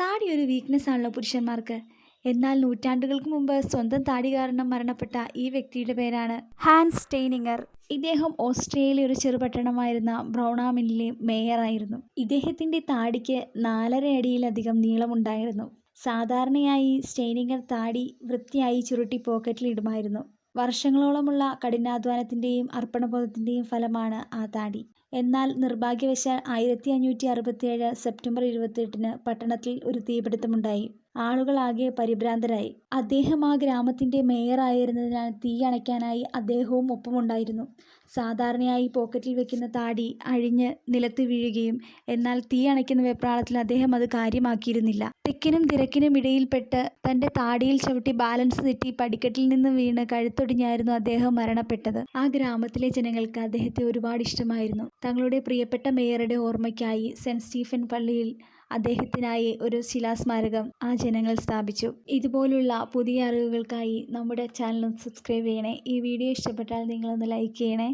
താടി ഒരു വീക്ക്നെസ് ആണല്ലോ പുരുഷന്മാർക്ക്. എന്നാൽ നൂറ്റാണ്ടുകൾക്ക് മുമ്പ് സ്വന്തം താടി കാരണം മരണപ്പെട്ട ഈ വ്യക്തിയുടെ പേരാണ് ഹാൻസ് സ്റ്റെയ്നിങ്ങർ ഇദ്ദേഹം ഓസ്ട്രേലിയ ഒരു ചെറുപട്ടണമായിരുന്ന ബ്രൗണാമിനിലെ മേയറായിരുന്നു ഇദ്ദേഹത്തിന്റെ താടിക്ക് നാലര അടിയിലധികം നീളമുണ്ടായിരുന്നു. സാധാരണയായി സ്റ്റെയ്നിങ്ങർ താടി വൃത്തിയായി ചുരുട്ടി പോക്കറ്റിലിടുമായിരുന്നു വർഷങ്ങളോളമുള്ള കഠിനാധ്വാനത്തിന്റെയും അർപ്പണബോധത്തിന്റെയും ഫലമാണ് ആ താടി. എന്നാൽ നിർഭാഗ്യവശാൽ ആയിരത്തി അഞ്ഞൂറ്റി അറുപത്തിയേഴ് സെപ്റ്റംബർ ഇരുപത്തിയെട്ടിന് പട്ടണത്തിൽ ഒരു തീപിടുത്തമുണ്ടായി. ആളുകളാകെ പരിഭ്രാന്തരായി. അദ്ദേഹം ആ ഗ്രാമത്തിന്റെ മേയറായിരുന്നതിനാൽ തീ അണയ്ക്കാനായി അദ്ദേഹവും ഒപ്പമുണ്ടായിരുന്നു. സാധാരണയായി പോക്കറ്റിൽ വെക്കുന്ന താടി അഴിഞ്ഞ് നിലത്ത് വീഴുകയും എന്നാൽ തീ അണയ്ക്കുന്ന വെപ്രാളത്തിൽ അദ്ദേഹം അത് കാര്യമാക്കിയിരുന്നില്ല. തിക്കിനും തിരക്കിനും ഇടയിൽപ്പെട്ട് തന്റെ താടിയിൽ ചവിട്ടി ബാലൻസ് തെറ്റി പടിക്കെട്ടിൽ നിന്ന് വീണ് കഴുത്തൊടിഞ്ഞായിരുന്നു അദ്ദേഹം മരണപ്പെട്ടത്. ആ ഗ്രാമത്തിലെ ജനങ്ങൾക്ക് അദ്ദേഹത്തെ ഒരുപാട് ഇഷ്ടമായിരുന്നു. തങ്ങളുടെ പ്രിയപ്പെട്ട മേയറുടെ ഓർമ്മയ്ക്കായി സെന്റ് സ്റ്റീഫൻ പള്ളിയിൽ അദ്ദേഹത്തിനായി ഒരു ശിലാസ്മാരകം ആ ജനങ്ങൾ സ്ഥാപിച്ചു. ഇതുപോലുള്ള പുതിയ അറിവുകൾക്കായി നമ്മുടെ ചാനൽ സബ്സ്ക്രൈബ് ചെയ്യണേ. ഈ വീഡിയോ ഇഷ്ടപ്പെട്ടാൽ നിങ്ങളൊന്ന് ലൈക്ക് ചെയ്യണേ.